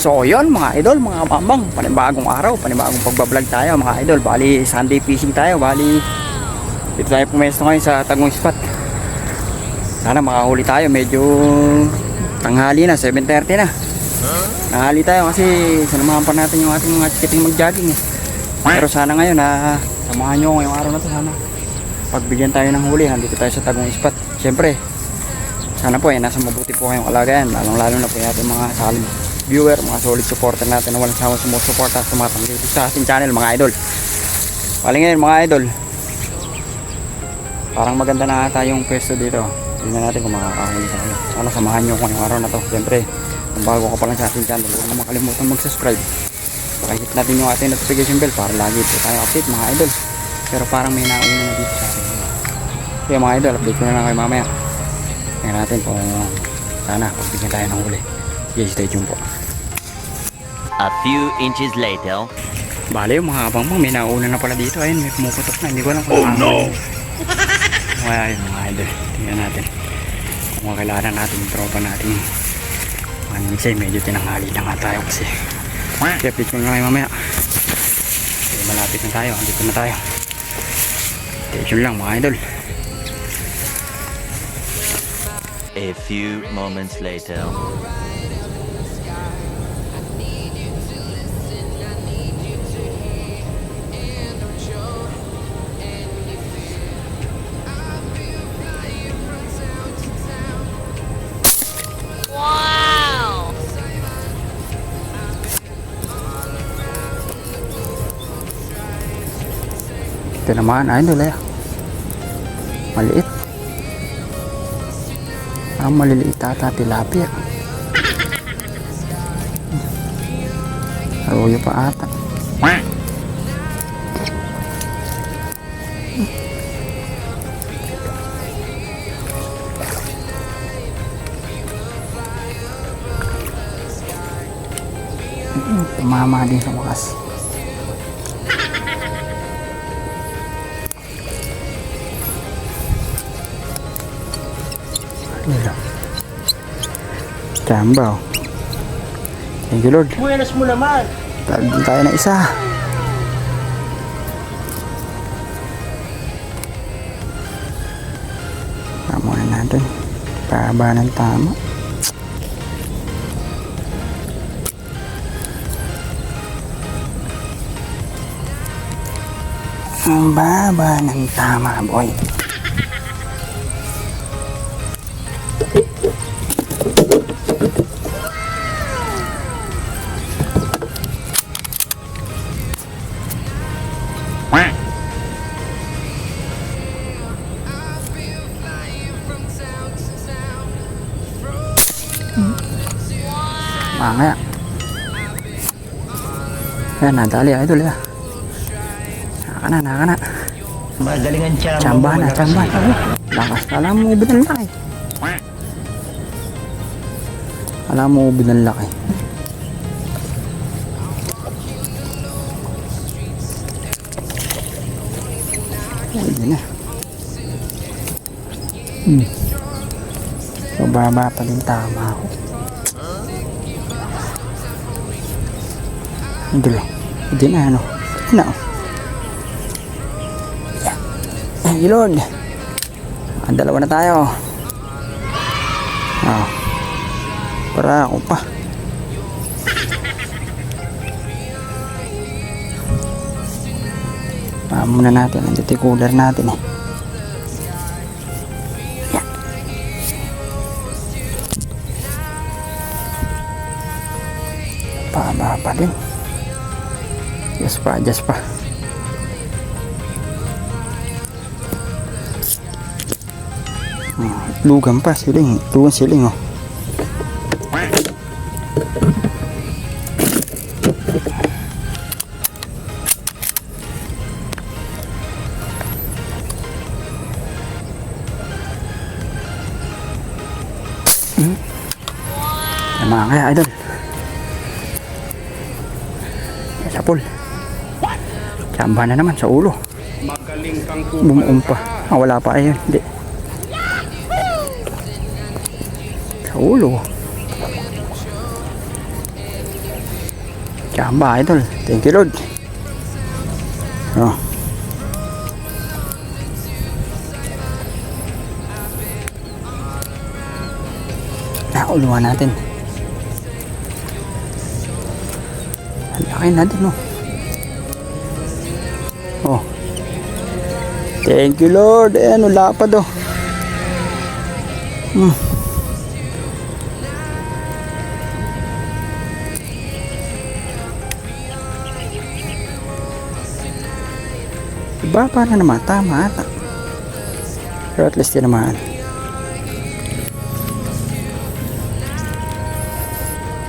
So yun mga idol, mga mamang, panibagong araw, panibagong pagbablog tayo mga idol. Bali Sunday fishing tayo, bali dito tayo pumesto ngayon sa Tagong Spot. Sana makahuli tayo, medyo tanghali na, 7.30 na. Tanghali tayo kasi sinamahan pa natin yung ating mga chikiting mag-jogging eh. Pero sana ngayon na samahan nyo ngayong araw na to sana. Pagbigyan tayo ng huli, nandito tayo sa Tagong Spot. Siyempre, sana po eh, nasa mabuti po kayong kalagayan, lalong lalo na po yung ating mga solid viewer, mga solid supporter natin na walang sawa sumusuporta at tumatanggi dito sa ating channel mga idol. Bali ngayon mga idol, parang maganda na ata yung pwesto dito. Tingnan natin kung makakahuli tayo. Sana samahan nyo ko ngayong araw na to. Siyempre, kung bago ka pa lang sa ating channel, huwag mo makalimutan mag-subscribe. Pakihit natin yung ating notification bell para lagi po tayo update mga idol. Pero parang may nauna na dito sa atin. Kaya mga idol, update ko na lang kayo mamaya. Tingnan natin kung sana pagbigyan tayo ng huli. Okay, stay tuned po. A few inches later. Bale, yung mga abang may nauna na pala dito. Ayun, may pumuputok na. Hindi ko alam kung oh, no! Kaya yun mga idol. Tingnan natin. Kung kakilala natin yung tropa natin. Mga ninsay, medyo tinanghali na nga tayo kasi. Kaya pitch mo na kayo mamaya. Okay, malapit na tayo. Andito na tayo. Tuned lang mga idol. A few moments later. Ito naman, idol eh. Maliit. Ang maliliit ata tilapia. Arroyo pa ata. Tumama din sa wakas. Nila. Chambaw. Thank you Lord. Buenas mo naman. Tagin tayo na isa. Tama na natin. Paba ng tama. Ang baba ng tama, boy. Mamaya. Yan, nadali idol ya. Naka na, naka na. Magalingan siya. Chamba na, chamba na. Lakas na. Alam mo, ubod ng laki. Alam mo, ubod ng laki. Pwede na. Hmm. So, baba pa din tama ako. Lang. Hindi na, ano. Na, oh. Ay, Lord. Ang dalawa na tayo. Ah. Para ako pa. Ah, muna natin. Yung cooler natin eh. Yan. Paba pa din. Yes pa, yes pa. Oh, lugan pa siling. Lugan siling oh. Hmm. Tama kaya idol. Sa pool. Chamba na naman sa ulo. Magaling kang Bumuong pa. Ah, wala pa ayun. Hindi. Sa ulo. Tsamba, idol. Thank you, Lord. Oh. Nauluhan natin. Ang laki na din, oh. Oh. Thank you, Lord. Ayan, wala pa do. Hmm. Diba, para naman, tama ata. Pero at least yun naman.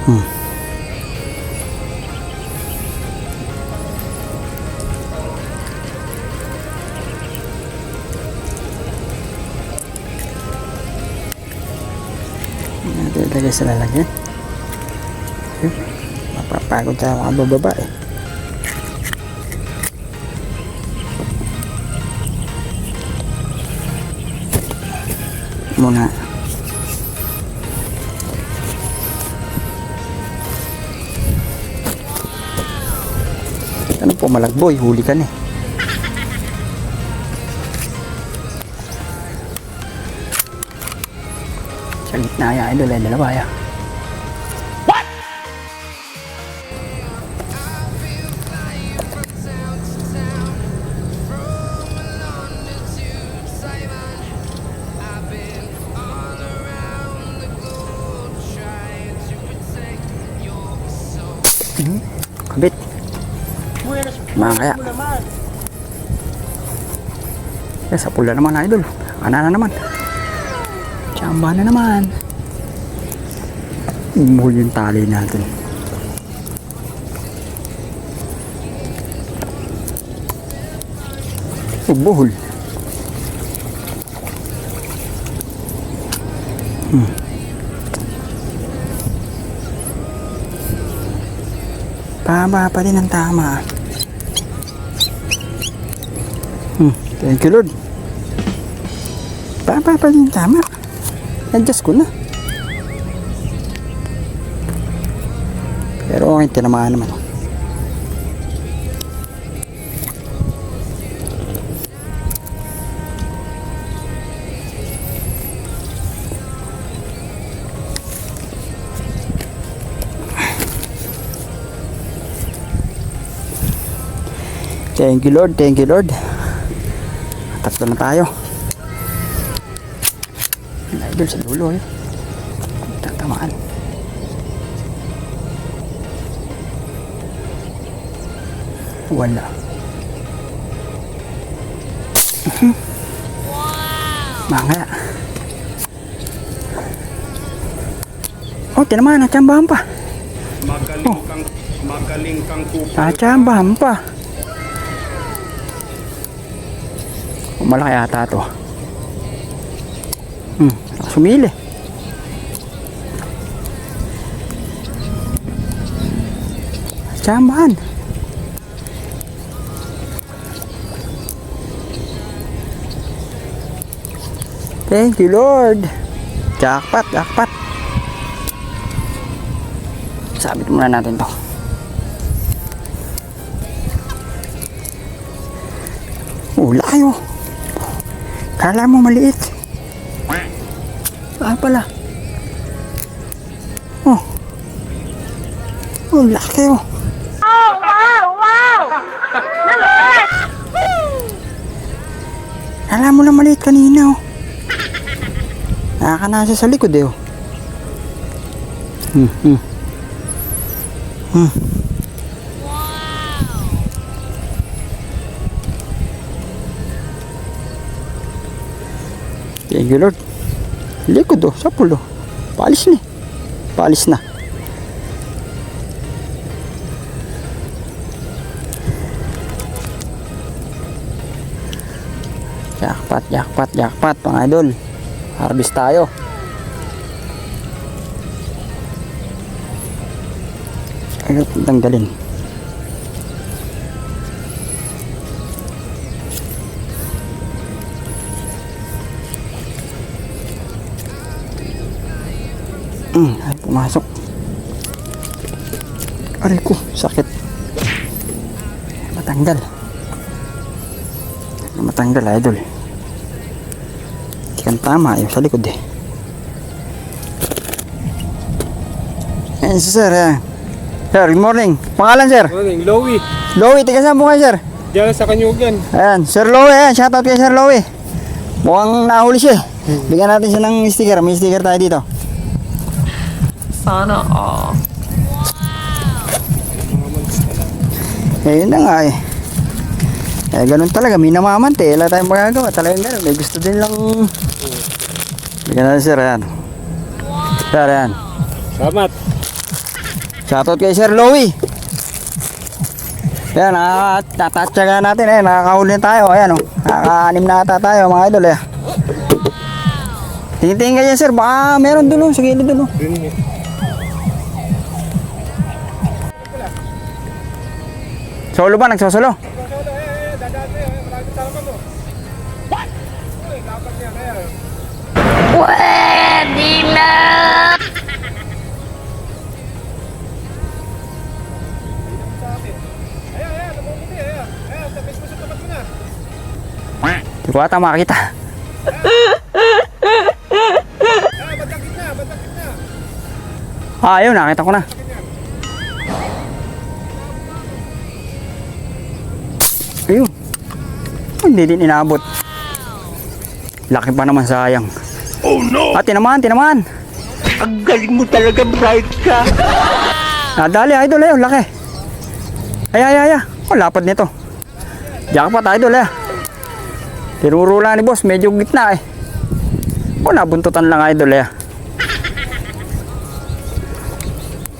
Hmm. Natin sa lalagyan. Yun. Mapapagod tayo mga babae. Muna. Ano po malagboy? Huli ka na eh. Gitna yan, idol, ay dalawa yan. Hmm, Kabit. Mga kaya. sa pula naman, idol. Ana na naman. Tsamba na naman. Umuhol yung tali natin. Oh, buhol. Hmm. Tama pa rin ang tama. Hmm. Thank you, Lord. Tama pa rin tama. Adjust ko na. Okay, tinamaan naman. Thank you Lord, thank you Lord. Tatlo na tayo. Sa dulo eh. Tatamaan. Wala. Mga. Oh, tinamaan, natsambahan pa. Magaling kang magaling kang kupal. Natsambahan pa. Oh, malaki ata to. Hmm, sumili. Tsambahan. Thank you, Lord. Jackpot, jackpot. Sabit muna natin to. Oh, layo. Kala mo maliit. Ah, pala. Oh. Oh, laki oh. Nakakanasa sa likod eh oh. Hmm, hmm. Hmm. Thank you Lord. Likod oh, sa pulo. Palis na eh. Palis na. Jackpot, jackpot, jackpot mga idol. Harvest tayo. Ayun, tanggalin. Mm, ay, pumasok. Aray ko, sakit. Matanggal. Matanggal, idol. Kan tama yung sa likod eh. Ayan si sir, ayan. Sir, good morning. Pangalan, sir? Morning, Lowy. Lowy, tiga saan po kayo, sir? Diyan sa Kanyugan. Ayan, Sir Lowy, ayan. Shoutout kay Sir Lowy. Mukhang nahuli siya eh. Bigyan natin siya ng sticker. May sticker tayo dito. Sana all. Eh, yun na nga eh. Eh, ganun talaga. May namamante. Wala tayong magagawa. Talagang ganun. May gusto din lang. Bigyan natin, sir. Ayan. Sir, ayan. Salamat. Shoutout kay Sir Lowy. Ayan, nakatatsyaga natin eh. Nakakahuli na tayo. Ayan, oh. Nakaka-anim na ata tayo, mga idol eh. Tingin-tingin ka dyan, sir. Baka meron dun, oh. Sa gilid dun, oh. Solo ba? Nagsosolo? Pwede na! Di ko ata makakita. Ah, ayun, nakita ko na. Ayun. Hindi din inabot. Laki pa naman sayang. Oh no! Ah, tinamaan, tinamaan. Ang galing mo talaga, bright ka. Nadali, idol, ayun, laki. Ay, ay, ay, ay. Oh, lapad nito. Jackpot, idol, eh. Tinurula ni boss, medyo gitna eh. Oh, nabuntutan lang, idol, eh.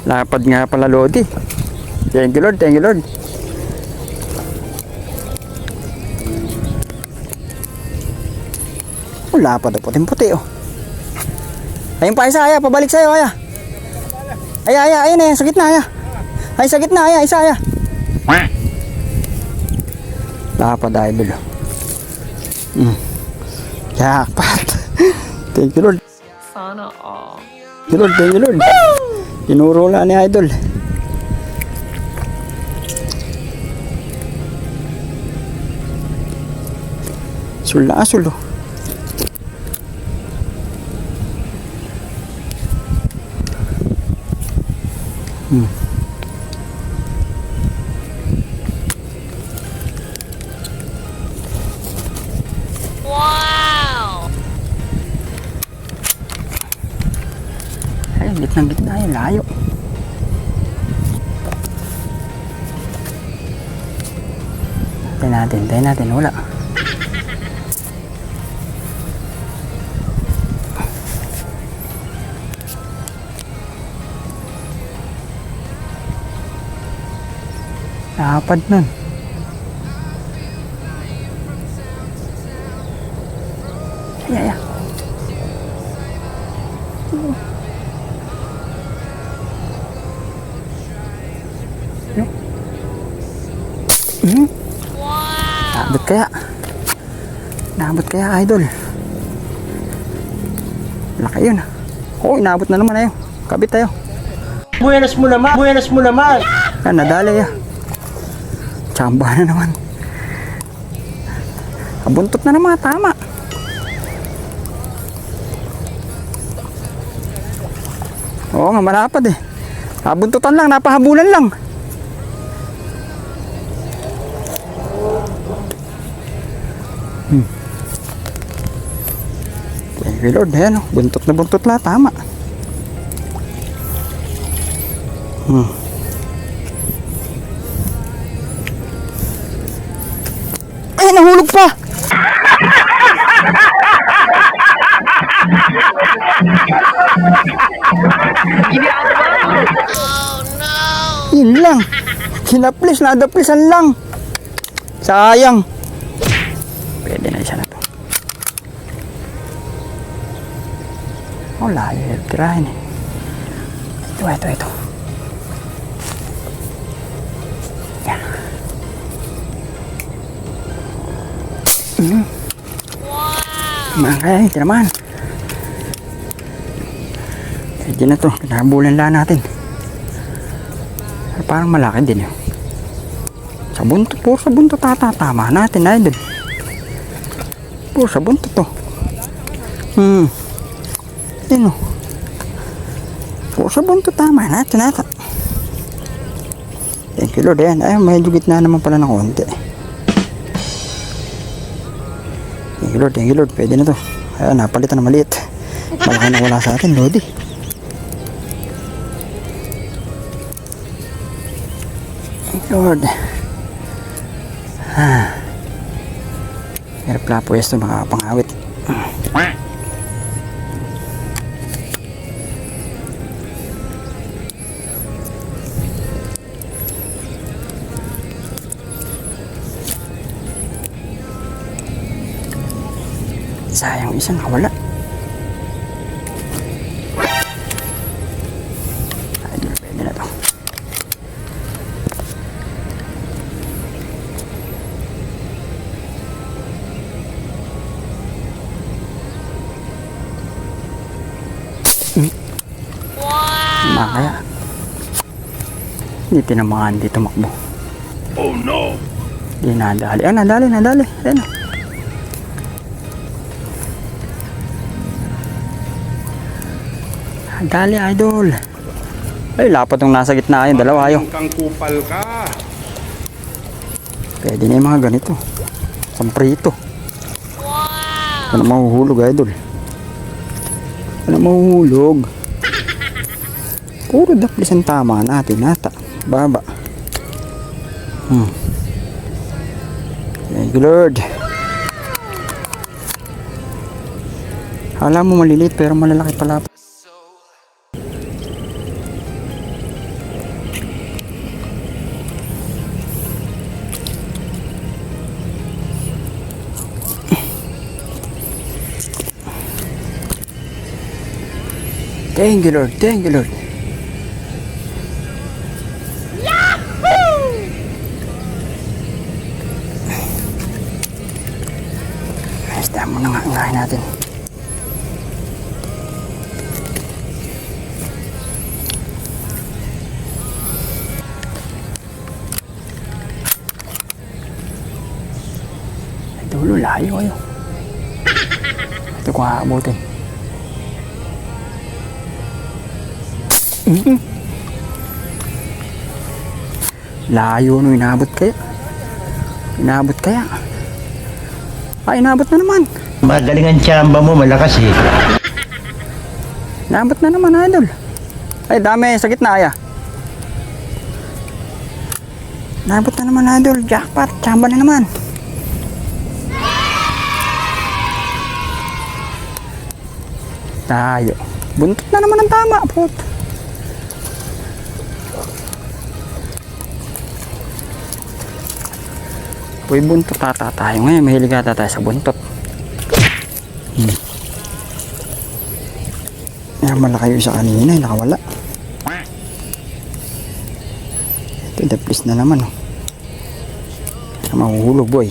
Lapad nga pala, Lodi. Thank you, Lord, thank you, Lord. Oh, lapad, oh, puting-puti, oh. Ayun pa, isa, aya, pabalik sa'yo, aya. Ay, ay, ay, ayun eh, sa gitna, aya. Ay, sa gitna, aya, isa, aya. Lapad, idol. Mm. Jackpot. Thank you, Lord. Sana all. Thank you, Lord. Thank you, Lord. Tinuro lang ni Idol. Sul na Hmm. Ayun, gitnang gitna yun, layo. Tayo natin, tayo natin, wala. Lapad nun. Ay, ay, ay. Hmm? Naabot kaya? Naabot kaya, idol? Laki yun. Oo, inabot na naman ayo. Kabit tayo. Buenas mo naman. Buenas mo naman. Yan, nadali ah. Tsamba na naman. Abuntot na naman, tama. Oo nga, malapad eh. Abuntutan lang, napahabulan lang. Hmm. Thank you Lord, ayan oh. Buntot na buntot lang, tama. Hmm. Ay, nahulog pa! Yun lang. Kinaplis, nadaplisan lang. Sayang. Pwede na isa na to. Oh, layo yung tirahin eh. Ito, ito, ito. Mm. Wow! Kaya, ito naman. Pwede na to. Pinabulan lang natin. Parang malaki din yun. Sa buntot, puro sa buntot tatatama natin, idol. Puro sa buntot to. Hmm. Yan o. Puro sa buntot tama natin nata. Thank you Lord. Ayan, ay, medyo gitna naman pala ng konti. Lord, thank you Lord. Pwede na to. Ayan, napalitan na maliit. Malaki na wala sa atin, Lodi. Thank you Lord. Ah. Hirap na po ito makapangawit. Sayang isa nakawala. Idol, pwede na to. Wow! kaya. Hindi tinamaan, hindi tumakbo. Oh no! Hindi nadali. Ah, nadali, nadali. Ayan na. Nadali, idol. Ay, lapat yung nasa gitna yung dalawa yung. Kang kupal ka. Pwede na yung mga ganito. Samprito. Wow! Ano mahuhulog, idol? Ano mahuhulog? Puro daplis ang tama natin nata. Baba. Hmm. Thank you, Lord. Alam mo maliliit pero malalaki pala. Thank you, Lord. Thank you, Lord. Isda mo na nga ang lahi natin. Ay, dulo, layo kayo. Ito kung aabutin. Mm. Layo no inabot kaya. Inabot kaya. Ay, inabot na naman. Magaling ang tsamba mo, malakas eh. Inabot na naman, idol. Ay, dami sa gitna, aya. Inabot na naman, idol. Jackpot. Chamba na naman. Tayo. Buntot na naman ang tama, put. Uy, buntot ata tayo ngayon. Mahilig ata tayo sa buntot. Hmm. Yan, malaki yung isa kanina. Nakawala. Ito, daplis na naman. Oh. Mahuhulog, boy.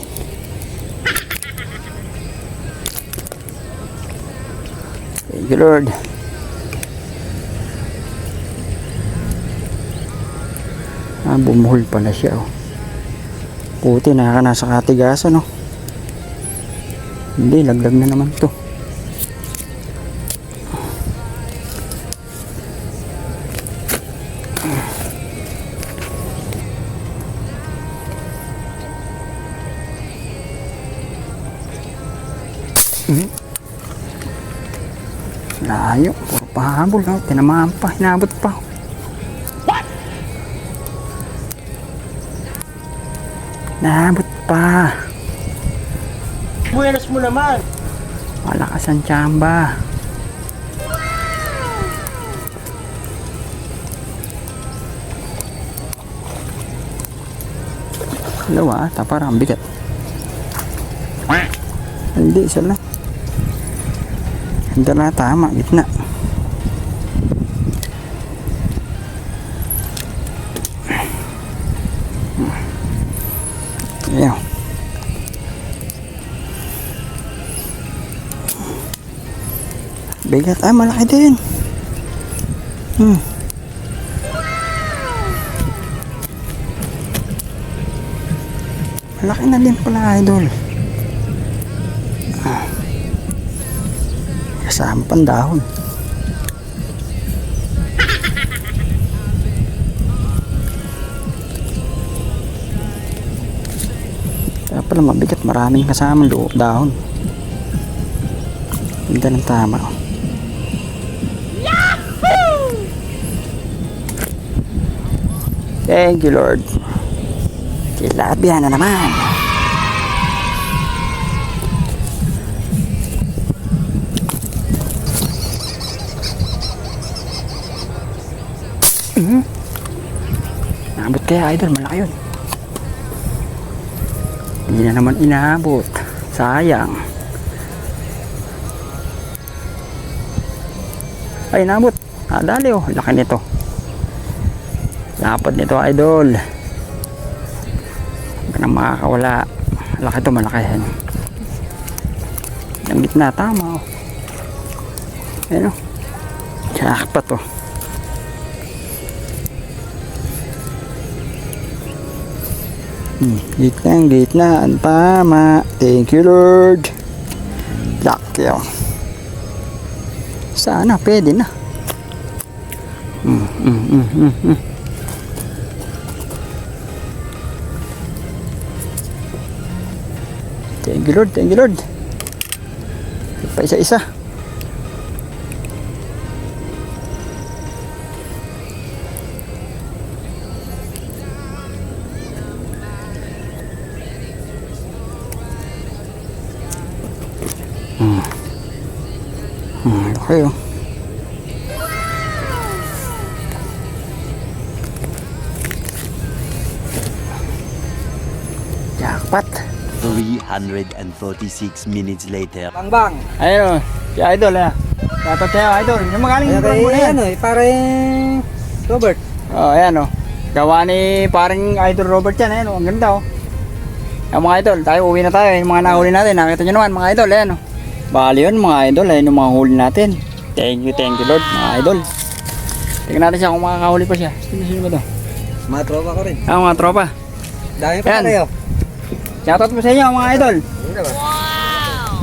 Thank you, Lord. Ah, bumuhol pala siya, oh. Puti, nasa katigasan, no? Hindi, laglag na naman to. Layo, puro pahabol? Tinamaan pa, hinabot pa. Nahabot pa. Buenas mo naman. Malakas ang tsamba. Dalawa ata, parang ang bigat. Hindi, isa lang. Na tama, gitna. Ayan. Bigat. Ay, malaki din. Hmm. Malaki na din pala, idol. Ah. Kasama pang dahon. Pala mabigat, maraming kasama dahon. Ganda ng tama. Thank you, Lord. Tilapia na naman. Mhm. Naabot kaya idol, malaki yun. Hindi na naman inaabot. Sayang. Ay, naabot. Ah, dali oh. Laki nito. Lapad nito, idol. Huwag nang makakawala. Laki to, malaki yan. Ang gitna, tama oh. Ayan oh. Jackpot oh. Hmm, gitna, ang gitna, ang tama. Thank you, Lord. Laki oh. Sana, pwede na. Mm, mm, mm, mm, mm. Thank you, Lord. Thank you, Lord. Pa isa-isa. Oh. Jackpot. 346 minutes later. Bang bang. Ayun, si Idol eh. Dapat sa'yo, Idol. Yung magaling yung brand mo na yan. eh, parang Robert. Oh, ayan oh. Gawa ni parang Idol Robert yan. Ayan oh, ang ganda oh. Yung mga idol, tayo uwi na tayo. Yung mga nahuli natin, nakita nyo naman mga idol. Ayan oh. Bali yun mga idol. Ayan yung mga huli natin. Thank you, thank you Lord mga idol. Tingnan natin siya kung makakahuli pa siya. Sino sino ba to? Mga tropa ko rin. Ah, mga tropa. Dami pa Yan. kayo. Shoutout po sa inyo mga idol.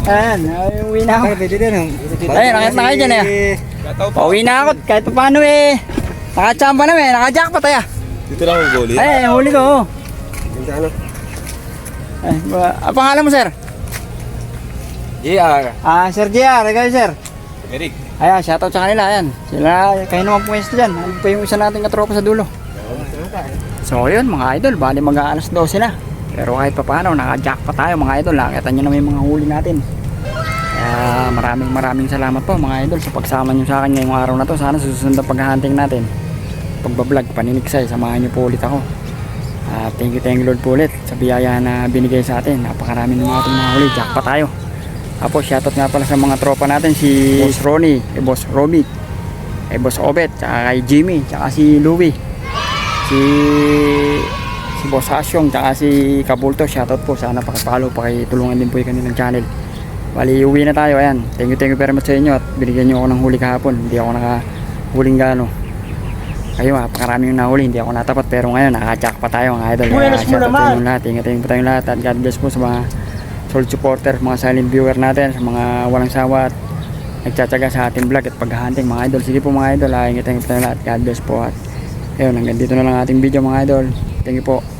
Ayan, ay, uwi na ako. pwede din. Ayun, nakita na kayo dyan eh. Pauwi na ako kahit pa paano eh. Nakachamba na eh, nakajackpot ay ah. Dito lang ang goalie. Ay, huli ko. oh. Ano? Ay, ba, ah, pangalan mo sir? JR. Ah, Sir JR, ikaw sir. Eric. Ayan, shoutout sa kanila, ayan. Sila, kayo naman pumwesto dyan. Ano pa yung isa nating katropa sa dulo? So, yun mga idol, bali mag alas 12 na. Pero kahit pa paano, naka-jackpot tayo mga idol. Nakita nyo naman yung mga huli natin. Kaya maraming maraming salamat po mga idol sa pagsama nyo sa akin ngayong araw na to. Sana sa susunod na paghahunting natin. Pagbablog, paninigsay, samahan nyo po ulit ako. Ah, thank you, thank you Lord po ulit sa biyaya na binigay sa atin. Napakarami ng mga ating mga huli. Jackpot tayo. Tapos shoutout nga pala sa mga tropa natin si Boss Ronnie, kay Boss Roby, kay Boss Obet, tsaka kay Jimmy, tsaka si Louie, si si Boss Asyong, tsaka si Kabulto. Shoutout po. Sana pakipalo, pakitulungan din po yung kanilang channel. Bali, uwi na tayo. Ayan. Thank you, thank you very much sa inyo at binigyan nyo ako ng huli kahapon. Hindi ako nakahuling gano. Kayo, napakarami yung nahuli. Hindi ako natapat. Pero ngayon, nakajack pa tayo mga idol. Mo shoutout sa inyong lahat. Ingat ingat po tayong lahat. At God bless po sa mga solid supporter, mga silent viewer natin, sa mga walang sawa at nagtsatsaga sa ating vlog at paghahunting mga idol. Sige po mga idol, ingat ingat po tayong lahat. God bless po at ayun, hanggang dito na lang ating video mga idol. Thank you po.